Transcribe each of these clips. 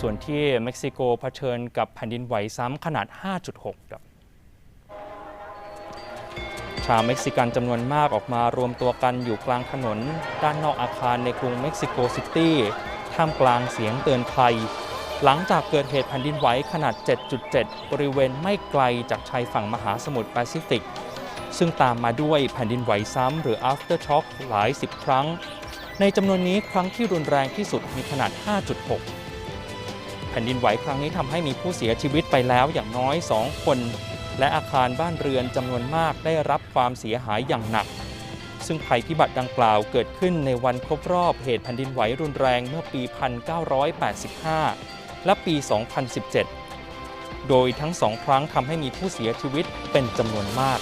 ส่วนที่เม็กซิโกเผชิญกับแผ่นดินไหวซ้ำขนาด 5.6 ครับ ชาวเม็กซิกันจำนวนมากออกมารวมตัวกันอยู่กลางถนน ด้านนอกอาคารในกรุงเม็กซิโกซิตี้ท่ามกลางเสียงเตือนภัย หลังจากเกิดเหตุแผ่นดินไหวขนาด 7.7 บริเวณไม่ไกลจากชายฝั่งมหาสมุทรแปซิฟิก ซึ่งตามมาด้วยแผ่นดินไหวซ้ำหรือ aftershock หลายสิบครั้ง ในจำนวนนี้ครั้งที่รุนแรงที่สุดมีขนาด 5.6 ผ่นดินไหวครั้งนี้ทำให้มีผู้เสียชีวิตไปแล้วอย่างน้อย 2 คน และอาคารบ้านเรือนจำนวนมากได้รับความเสียหายอย่างหนัก ซึ่งภัยพิบัติดังกล่าวเกิดขึ้นในวันครบรอบเหตุแผ่นดินไหวรุนแรงเมื่อปี 1985 และปี 2017 โดยทั้งสองครั้งทำให้มีผู้เสียชีวิตเป็นจำนวนมาก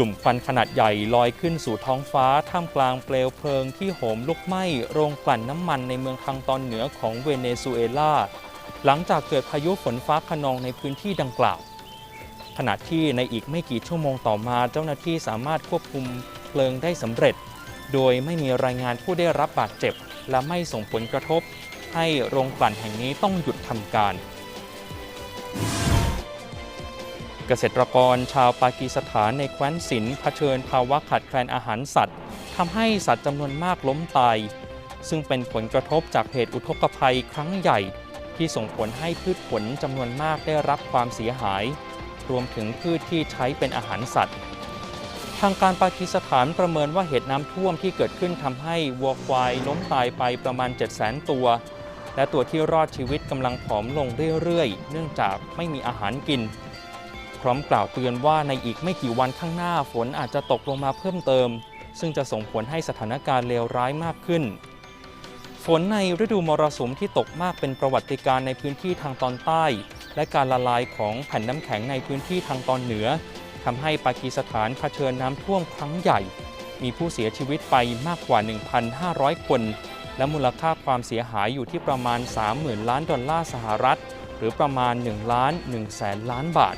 กลุ่มควันขนาดใหญ่ลอยขึ้นสู่ท้องฟ้าท่ามกลางเปลวเพลิงที่โหมลุกไหม้โรงกลั่นน้ำมันในเมืองทางตอนเหนือของเวเนซุเอลา หลังจากเกิดพายุฝนฟ้าคะนองในพื้นที่ดังกล่าว ขณะที่ในอีกไม่กี่ชั่วโมงต่อมาเจ้าหน้าที่สามารถควบคุมเพลิงได้สำเร็จ โดยไม่มีรายงานผู้ได้รับบาดเจ็บ และไม่ส่งผลกระทบ ให้โรงกลั่นแห่งนี้ต้องหยุดทำการ เกษตรกรชาวปากีสถานในแคว้นสินเผชิญภาวะขาดแคลนอาหารสัตว์ทำให้สัตว์จำนวนมากล้มตาย ซึ่งเป็นผลกระทบจากเหตุอุทกภัยครั้งใหญ่ ที่ส่งผลให้พืชผลจำนวนมากได้รับความเสียหาย รวมถึงพืชที่ใช้เป็นอาหารสัตว์ ทางการปากีสถานประเมินว่าเหตุน้ำท่วมที่เกิดขึ้นทำให้วัวควายล้มตายไปประมาณ 700,000 ตัว และตัวที่รอดชีวิตกำลังผอมลงเรื่อยๆ เนื่องจากไม่มีอาหารกิน พร้อมกล่าวเตือนว่าในอีกไม่กี่วันข้างหน้าฝนอาจจะตกลงมาเพิ่มเติม ซึ่งจะส่งผลให้สถานการณ์เลวร้ายมากขึ้น ฝนในฤดูมรสุมที่ตกมากเป็นประวัติการณ์ในพื้นที่ทางตอนใต้ และการละลายของแผ่นน้ำแข็งในพื้นที่ทางตอนเหนือทำให้ปากีสถานเผชิญน้ำท่วมครั้งใหญ่ มีผู้เสียชีวิตไปมากกว่า 1,500 คน และมูลค่าความเสียหายอยู่ที่ประมาณ 30,000 ล้านดอลลาร์สหรัฐ หรือประมาณ1ล้าน1แสนล้านบาท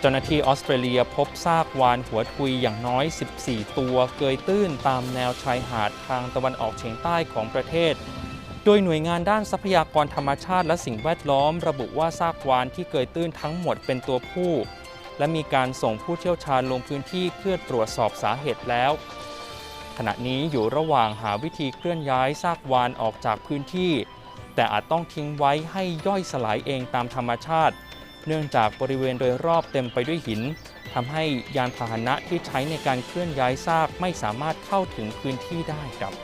เจ้าหน้าที่ออสเตรเลียพบซากวานหัวทุยอย่างน้อย 14 ตัวเกยตื้นตามแนวชายหาดทางตะวันออกเฉียงใต้ของประเทศ โดยหน่วยงานด้านทรัพยากรธรรมชาติและสิ่งแวดล้อม ระบุว่าซากวานที่เกยตื้นทั้งหมดเป็นตัวผู้ และมีการส่งผู้เชี่ยวชาญลงพื้นที่เพื่อตรวจสอบสาเหตุแล้วขณะนี้อยู่ระหว่างหาวิธีเคลื่อนย้ายซากวานออกจากพื้นที่ แต่อาจต้องทิ้งไว้ให้ย่อยสลายเองตามธรรมชาติ เนื่องจากบริเวณโดยรอบเต็มไปด้วยหินทำให้ยานพาหนะที่ใช้ในการเคลื่อนย้ายซากไม่สามารถเข้าถึงพื้นที่ได้ครับ